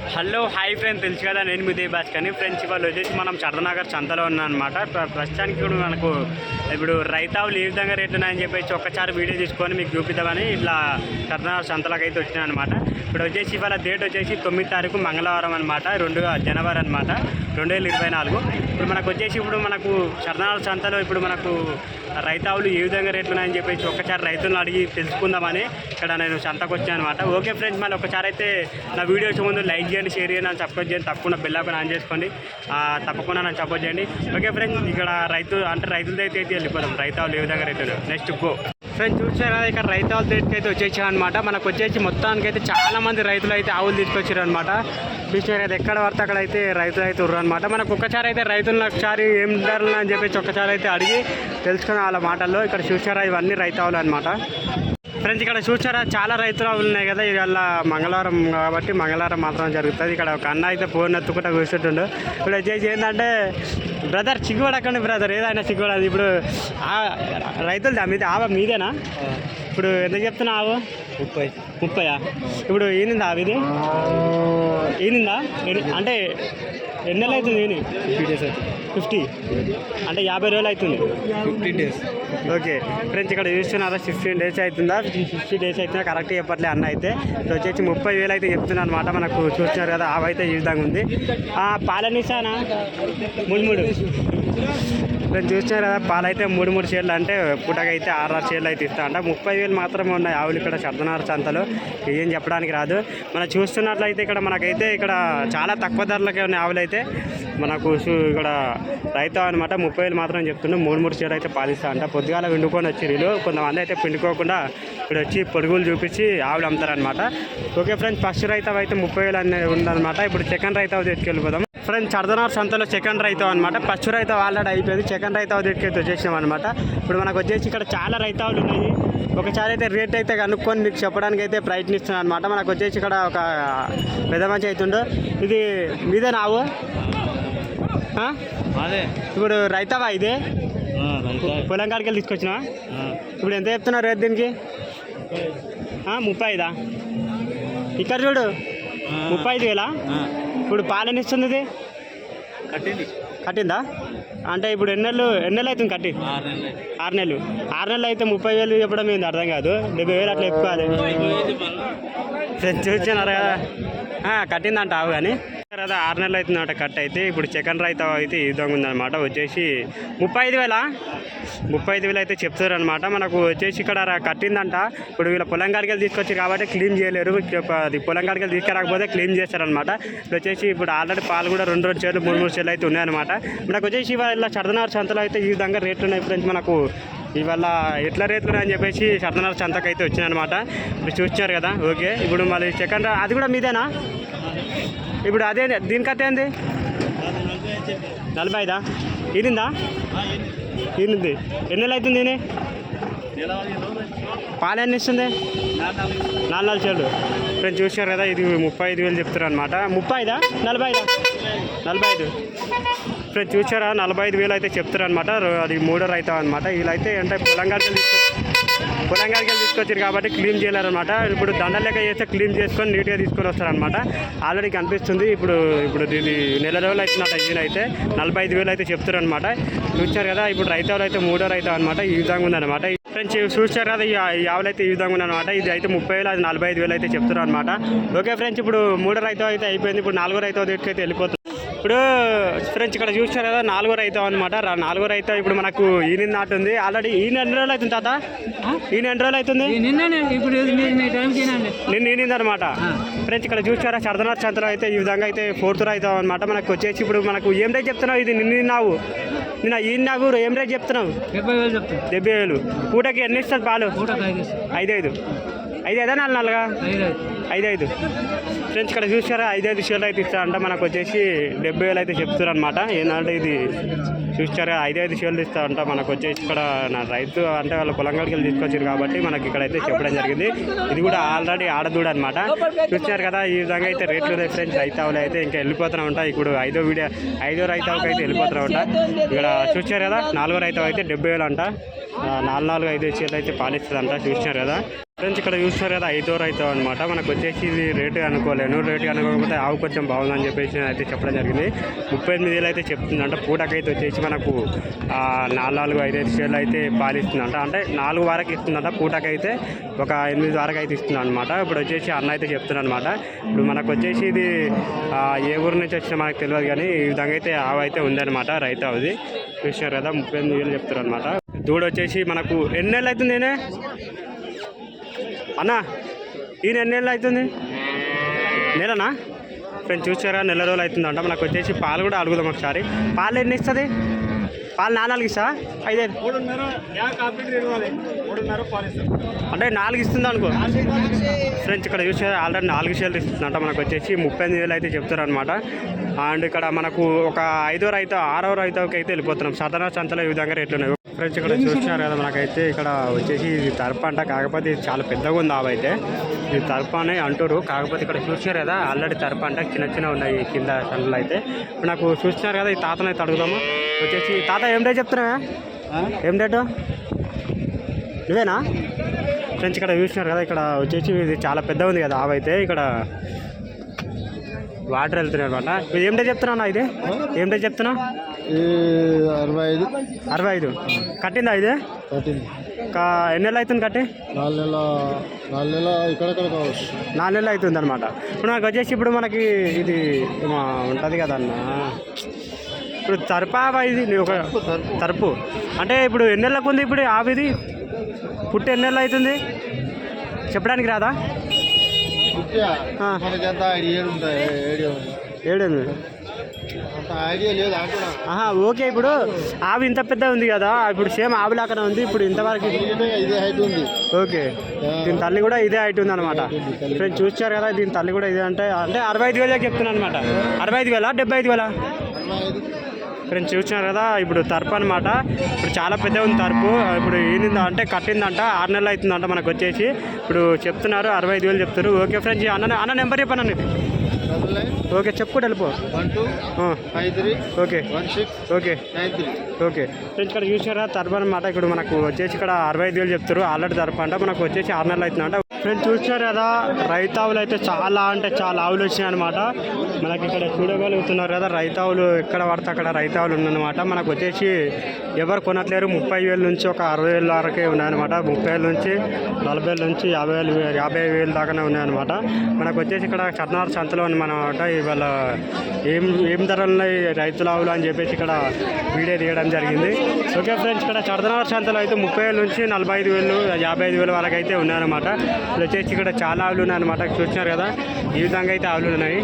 Hello hi friend తెలుసు కదా నేను మీ దేబాస్ కానీ ఫ్రెండ్స్ ఇవాళ వచ్చేసి మనం చర్దనగర్ సంతలో ఉన్నాం అనమాట ప్రస్తుతానికి ఇప్పుడు మనకు ఇప్పుడు రైతావులు ఏ విధంగా రేట్లు ఉన్నాయని చెప్పేసి ఒక్కసారి వీడియో తీసుకొని మీకు చూపిద్దామని ఇట్లా చర్దనగర్ సంతలోకి అయితే వచ్చినాయి అనమాట ఇప్పుడు వచ్చేసి ఇవాళ డేట్ వచ్చేసి తొమ్మిది తారీఖు మంగళవారం అనమాట రెండు జనవరి అనమాట రెండు వేల ఇరవై నాలుగు. ఇప్పుడు మనకు వచ్చేసి ఇప్పుడు మనకు చర్దనగర్ సంతలో ఇప్పుడు మనకు రైతావులు ఏ విధంగా రేట్లు ఉన్నాయని చెప్పేసి ఒక్కసారి రైతులను అడిగి తెలుసుకుందామని ఇక్కడ నేను సంతకు వచ్చాను అనమాట ఓకే ఫ్రెండ్స్ మళ్ళీ ఒకసారి అయితే నా వీడియోస్ ముందు లైక్ చేయండి షేర్ చేయండి అని సపోర్ట్ చేయండి తప్పకుండా బెల్ ఐకాన్ ఆన్ చేసుకోండి. తప్పకుండా నన్ను సపోర్ట్ చేయండి. ఓకే ఫ్రెండ్స్ ఇక్కడ రైతు అంటే రైతులతో అయితే అయితే వెళ్ళిపోదాం రైతావులు ఏ విధంగా రేట్లు నెక్స్ట్ గో ఫ్రెండ్స్ చూసారా? ఇక్కడ రైతావుల దగ్గరికి అయితే వచ్చేసాం అనమాట మనకు వచ్చేసి మొత్తానికి అయితే చాలా మంది రైతులు అయితే ఆవులు తీసుకొచ్చారు అనమాట చూసినారు అయితే ఎక్కడ పడితే అక్కడ అయితే రైతులు అయితే ఉర్రు అనమాట మనకు ఒక్కసారి అయితే రైతులను ఒకసారి ఏం ధరలు అని చెప్పేసి ఒక్కసారి అయితే అడిగి తెలుసుకున్న వాళ్ళ మాటల్లో ఇక్కడ చూసారా? ఇవన్నీ రైతావులు అనమాట ఫ్రెండ్స్ ఇక్కడ చూసారా చాలా రైతులు ఉన్నాయి కదా ఇవాళ మంగళవారం కాబట్టి మంగళవారం మాత్రం జరుగుతుంది. ఇక్కడ ఒక అన్న అయితే ఫోన్ ఎత్తుకుంటా కూర్చుంటుండు. ఇప్పుడు వచ్చేసి ఏంటంటే బ్రదర్ సిగ్గుపడకండి బ్రదర్ ఏదైనా సిగ్గుపడదు ఇప్పుడు ఆ రైతులు మీద ఆవ మీదేనా? ఇప్పుడు ఎంత చెప్తున్నా ఆవు ముప్పై. ముప్పయా? ఇప్పుడు ఈనిందా ఇది ఈనిందా? అంటే ఎన్ని నెలలు అవుతుంది ఈని? ఫిఫ్టీ డేస్ అవుతుంది. ఫిఫ్టీ? అంటే యాభై రోజులు అవుతుంది. Fifty days. ఓకే. ఫ్రెండ్స్ ఇక్కడ చూస్తున్నారా? ఫిఫ్టీన్ డేస్ అవుతుందా? ఫిఫ్టీ డేస్ అవుతుందా కరెక్ట్ చెప్పట్లే అన్న అయితే. ఇది వచ్చేసి ముప్పై వేలు అయితే చెప్తున్నా అనమాట మనకు చూస్తున్నారు కదా అవైతే ఈ విధంగా ఉంది. ఆ, పాలనిసానా మూడు మూడు నేను చూస్తున్నారు కదా పాలైతే మూడు మూడు షేర్లు అంటే పుట్టకైతే ఆరు ఆరు షేర్లు అయితే ఇస్తా అంట. ముప్పై వేలు మాత్రమే ఉన్నాయి ఆవులు ఇక్కడ శబ్దనార సంతలో. ఏం చెప్పడానికి రాదు. మనం చూస్తున్నట్లయితే ఇక్కడ మనకైతే ఇక్కడ చాలా తక్కువ ధరలకే ఉన్నాయి ఆవులు అయితే. మనకు ఇక్కడ రైతు అనమాట ముప్పై వేలు మాత్రం చెప్తుండే. మూడు మూడు షేర్లు అయితే పాలిస్తా అంట. పొద్దుగాల విండుకొని వచ్చి వీళ్ళు. కొంతమంది అయితే పిండుకోకుండా ఇక్కడ వచ్చి పొడుగులు చూపించి ఆవులు అమ్ముతారనమాట ఓకే ఫ్రెండ్స్ ఫస్ట్ రైతు అయితే ముప్పై వేలు అనేది ఉందన్నమాట. ఇప్పుడు సెకండ్ రైతు తీసుకెళ్ళిపోదాం. ఫ్రెండ్స్ చర్దనార్ సంతలో సెకండ్ రైతు అనమాట ఫస్ట్ రైతు ఆల్రెడీ అయిపోయింది. సెకండ్ రైతు దగ్గరికి వచ్చేసాం అనమాట ఇప్పుడు మనకు వచ్చేసి ఇక్కడ చాలా రైతావులు ఉన్నాయి. ఒకసారి అయితే రేట్ అయితే కనుక్కొని మీకు చెప్పడానికి అయితే ప్రయత్నిస్తున్నాను అనమాట మనకు వచ్చేసి ఇక్కడ ఒక పెద్ద మంచి అవుతుండో ఇది మీదే నావు? ఇప్పుడు రైతావా ఇదే? పొలం కాడికి వెళ్ళి తీసుకొచ్చినా ఇప్పుడు ఎంత చెప్తున్నారు రేట్ దీనికి? ముప్పై ఐదా? ఇక్కడ చూడు. ముప్పై ఐదు వేలా? ఇప్పుడు పాలన ఇస్తుంది ఇది కట్టింది. కట్టిందా? అంటే ఇప్పుడు ఎన్ని నెలలు ఎన్ని నెలలు అవుతుంది కట్టి? ఆరు నెలలు ఆరు నెలలు. అయితే ముప్పై వేలు చెప్పడం ఏంది? అర్థం కాదు. డెబ్బై వేలు అట్లా ఎక్కువ చూసినారు కదా? కట్టిందంట ఆవు కానీ. కదా ఆరు నెలలు అవుతుందన్నమాట కట్ అయితే. ఇప్పుడు సెకండ్ రైతా అయితే ఈ విధంగా ఉందన్నమాట. వచ్చేసి ముప్పై ఐదు వేల? ముప్పై ఐదు వేలు అయితే చెప్తారు అనమాట మనకు వచ్చేసి ఇక్కడ కట్టిందంట. ఇప్పుడు వీళ్ళ పొలం కాడికి తీసుకొచ్చి కాబట్టి క్లీన్ చేయలేరు. అది పొలం కాడికి వెళ్ళి తీసుకురాకపోతే క్లీన్ చేస్తారనమాట ఇప్పుడు వచ్చేసి ఇప్పుడు ఆల్రెడీ పాలు కూడా రెండు రెండు చేర్లు మూడు మూడు చేర్లు అయితే ఉన్నాయన్నమాట. మనకు వచ్చేసి ఇవాళ చర్దనార్ సంతలో అయితే ఈ విధంగా రేట్లు ఉన్నాయి ఫ్రెండ్స్ మనకు. ఇవాళ ఎట్లా రేట్లు అని చెప్పేసి చర్దనార్ సంతకు అయితే వచ్చినాయన్నమాట ఇప్పుడు చూస్తున్నారు కదా ఓకే. ఇప్పుడు మళ్ళీ సెకండ్ అది కూడా మీదేనా? ఇప్పుడు అదే దీనికట్టే ఏంది? నలభై ఐదా? ఈనిందా? ఈనింది. ఎన్ని నెలలు అవుతుంది ఈయన పాలు ఎన్ని ఇస్తుంది? నాలుగు నాలుగు చేలు ఫ్రెండ్ చూసారు కదా ఇది ముప్పై ఐదు వేలు చెప్తారు అనమాట ముప్పై ఐదా? నలభై ఐదా? నలభై ఐదు. ఇప్పుడు చూసారా నలభై ఐదు వేలు అయితే చెప్తారు అనమాట అది మూడో రైతా అనమాట వీళ్ళైతే అంటే పొలంగాడికి పొలంగానికి వెళ్ళి తీసుకొచ్చారు కాబట్టి క్లీన్ చేయలేరనమాట ఇప్పుడు దండలు లెక్క చేస్తే క్లీన్ చేసుకొని నీట్గా తీసుకొని వస్తారనమాట ఆల్రెడీ కనిపిస్తుంది. ఇప్పుడు ఇప్పుడు ఇది నెల రోజులు అవుతున్నట్టు ఇంజిన్ అయితే నలభై ఐదు వేలు అయితే చెప్తారనమాట చూసారు కదా ఇప్పుడు రైతావులు అయితే మూడో రైతా అనమాట ఈ విధంగా ఉందన్నమాట. ఫ్రెండ్స్ చూసారు కదా ఈ ఈ ఆవులు అయితే ఈ విధంగా ఉందన్నమాట ఇది అయితే ముప్పై వేలు అది నలభై ఐదు వేలు అయితే చెప్తారు అనమాట ఓకే ఫ్రెండ్స్ ఇప్పుడు మూడో రైతు అయితే అయిపోయింది. ఇప్పుడు నాలుగో రైతు దగ్గరికి అయితే వెళ్ళిపోతుంది? ఇప్పుడు ఫ్రెండ్స్ ఇక్కడ చూసారు కదా నాలుగో రైతు అనమాట నాలుగో రైతు ఇప్పుడు మనకు ఈయన నాటుంది ఆల్రెడీ ఈయన ఎన్ని రోజులు అవుతుంది తాత? ఈయన ఎన్ని రోజులు అవుతుంది? నిన్న ఈనింది అనమాట ఫ్రెండ్స్ ఇక్కడ చూసారా చర్దనాథ్ చంద్ర అయితే ఈ విధంగా అయితే ఫోర్త్ రైతు అనమాట మనకు వచ్చేసి ఇప్పుడు మనకు ఏం రేట్ చెప్తున్నావు ఇది? నిన్న నావు నిన్న ఈ నాకు ఏం రేట్ చెప్తున్నావు? డెబ్బై వేలు పూటకి ఎన్ని ఇస్తుంది పాలు? ఐదు ఐదు ఐదు ఐదా నాలుగు నాలుగా? ఐదు ఐదు ఫ్రెండ్స్ ఇక్కడ చూసారా ఐదు ఐదు షేర్లు అయితే ఇస్తారంట మనకు వచ్చేసి డెబ్బై వేలు అయితే చెప్తారు అనమాట ఏంటంటే ఇది చూసారా ఐదు ఐదు షేర్లు ఇస్తారంట మనకు వచ్చేసి ఇక్కడ నా రైతు అంటే వాళ్ళ పొలంగాడికి వెళ్ళి తీసుకొచ్చారు కాబట్టి మనకి ఇక్కడైతే చెప్పడం జరిగింది. ఇది కూడా ఆల్రెడీ ఆడదూడ అనమాట చూసారు కదా ఈ విధంగా అయితే రేట్లు ఉన్నాయి ఫ్రెండ్స్. రైతావులు అయితే ఇంకా వెళ్ళిపోతూనే ఉంటాయి ఇప్పుడు ఐదో వీడియో ఐదో రైతావుకి అయితే వెళ్ళిపోతూనే ఉంటా ఇక్కడ చూసారు కదా నాలుగో రైతావు అయితే డెబ్బై వేలు అంట. నాలుగు నాలుగు ఐదు షేర్లు అయితే పాలిస్తుందంట చూసినారు కదా. ఫ్రెండ్స్ ఇక్కడ చూస్తున్నారు కదా ఐదో రైతు అనమాట మనకు వచ్చేసి ఇది రేటు అనుకోలేను. రేటు అనుకోకపోతే ఆవు కొంచెం బాగుందని చెప్పేసి అయితే చెప్పడం జరిగింది. ముప్పై ఎనిమిది వేలు అయితే చెప్తుందంట. పూటకైతే వచ్చేసి మనకు నాలుగు ఐదు ఐదు షేర్లు అయితే పాలిస్తుందంట. అంటే నాలుగు వరకు ఇస్తుందంట. పూటకైతే ఒక ఎనిమిది వరకు అయితే ఇస్తుంది అనమాట ఇప్పుడు వచ్చేసి అన్న అయితే చెప్తున్నాను అనమాట ఇప్పుడు మనకు వచ్చేసి ఇది ఏ ఊరు నుంచి వచ్చినా మనకు తెలియదు కానీ ఈ విధంగా అయితే ఆవు అయితే ఉందన్నమాట రైతు అవుది చూసినారు కదా ముప్పై ఎనిమిది వేలు చెప్తారు అనమాట దూడ వచ్చేసి మనకు ఎన్ని నెలలు అవుతుంది నేనే? అన్నా ఈయన ఎన్ని నెలలు అవుతుంది? నెలనా? ఫ్రెండ్స్ చూసారా? నెల రోజులు అవుతుందంట మనకు వచ్చేసి పాలు కూడా అడుగుదాం ఒకసారి. పాలు ఎన్ని ఇస్తుంది? పాలు నాలుగు ఇస్తా. ఐదైదు అంటే నాలుగు ఇస్తుంది అనుకో. ఫ్రెండ్స్ ఇక్కడ చూసే ఆల్రెడీ నాలుగు షేర్లు ఇస్తుందంట. మనకు వచ్చేసి ముప్పై ఎనిమిది వేలు అయితే చెప్తారు అనమాట అండ్ ఇక్కడ మనకు ఒక ఐదో రైతు ఆరో రైతుకి అయితే వెళ్ళిపోతున్నాం. సాధారణ సంతలో ఈ విధంగా రేట్లు ఉన్నాయి. ఫ్రెండ్స్ ఇక్కడ చూసినారు కదా మనకైతే ఇక్కడ వచ్చేసి ఇది తర్ప అంట. కాకపోతే ఇది చాలా పెద్దగా ఉంది ఆవైతే ఇది తర్ప అని అంటారు కాకపోతే ఇక్కడ చూసినారు కదా ఆల్రెడీ తర్ప అంట. చిన్న చిన్న ఉన్నాయి కింద సందులు అయితే. నాకు చూసినారు కదా ఈ తాతను అయితే అడుగుదాము. వచ్చేసి తాత ఏం రేట్ చెప్తున్నావా? ఏం రేటు? నువ్వేనా? ఫ్రెండ్స్ ఇక్కడ చూసినారు కదా ఇక్కడ వచ్చేసి ఇది చాలా పెద్దగా ఉంది కదా ఆవైతే ఇక్కడ వాటర్ వెళ్తున్నాయి అనమాట ఇది ఏం రేట్ చెప్తున్నా ఇది? ఏం రేట్ చెప్తున్నా అరవై ఐదు. అరవై ఐదు. కట్టిందా ఇది? కట్టింది. ఎన్ని నెలలు అవుతుంది కట్టి? నాలుగు నెలల నాలుగు నెలల ఇక్కడక్కడ కావచ్చు. నాలుగు నెలలు అవుతుంది అనమాట ఇప్పుడు నాకు వచ్చేసి ఇప్పుడు మనకి ఇది ఉంటుంది కదా అన్న. ఇప్పుడు తరపావా ఇది? ఒక తరపు అంటే ఇప్పుడు ఎన్ని నెలలకు ఉంది ఇప్పుడు ఆవిది పుట్టి ఎన్ని నెలలు అవుతుంది? చెప్పడానికి రాదా? ఆ. మనకి అంత ఐడియా ఉంటాయి ఐడియా ఉంది ఏడెనిమిది అంత ఐడియా లేదు అంటున్నా. ఆహా ఓకే ఇప్పుడు ఆవి ఇంత పెద్ద ఉంది కదా ఇప్పుడు సేమ్ ఆవిలాకనే ఉంది ఇప్పుడు ఇంతవరకు ఇదే ఇదే హైట్ ఉంది. ఓకే. దీని తల్లి కూడా ఇదే హైట్ ఉంది అనమాట ఫ్రెండ్స్ చూసారు కదా దీని తల్లి కూడా ఇదే అంటే అంటే అరవై ఐదు వేలే చెప్తున్నాను అనమాట అరవై ఐదు వేల డెబ్బై ఐదు వేల? ఫ్రెండ్స్ చూసినారు కదా ఇప్పుడు తర్పు అనమాట ఇప్పుడు చాలా పెద్ద ఉంది తర్పు. ఇప్పుడు ఏంది అంటే కట్టిందంట ఆరు నెలలు అవుతుందంట మనకు వచ్చేసి. ఇప్పుడు చెప్తున్నారు అరవై ఐదు వేలు చెప్తారు ఓకే ఫ్రెండ్స్ అన్న అన్న నెంబర్ చెప్పాను ఓకే చెప్పుకుంటూ వెళ్ళిపో. One two five three okay. One six okay. Nine three okay. Friends ఇక్కడ చూసారా తరపు అనమాట ఇక్కడ మనకు వచ్చేసి ఇక్కడ అరవై ఐదు వేలు చెప్తారు ఆల్రెడీ తరపు అంట మనకు వచ్చేసి ఆరు నెలలు అవుతుందంట. ఫ్రెండ్స్ చూసారు కదా రైతావులు అయితే చాలా అంటే చాలా ఆవులు వచ్చినాయి అనమాట మనకి ఇక్కడ చూడగలుగుతున్నారు కదా రైతావులు ఎక్కడ పడితే అక్కడ రైతావులు ఉన్నమాట మనకు వచ్చేసి ఎవరు కొనట్లేరు ముప్పై వేల నుంచి ఒక అరవై వేల వరకే ఉన్నాయన్నమాట. ముప్పై వేల నుంచి నలభై వేల నుంచి యాభై వేలు యాభై వేలు దాకానే ఉన్నాయన్నమాట. మనకు వచ్చేసి ఇక్కడ చట్నార్ సంతలో అనమాట ఇవాళ ఏం ఏం ధరలు ఉన్నాయి రైతుల ఆవులు అని చెప్పేసి ఇక్కడ వీడియో తీయడం జరిగింది. ఓకే ఫ్రెండ్స్ ఇక్కడ చడదనగర్ శాంతలో అయితే ముప్పై వేల నుంచి నలభై ఐదు వేలు యాభై ఐదు వేల వరకు అయితే ఉన్నాయన్నమాట. వచ్చేసి ఇక్కడ చాలా ఆవులు ఉన్నాయన్నమాట. చూసినారు కదా ఈ విధంగా అయితే ఆవులు ఉన్నాయి.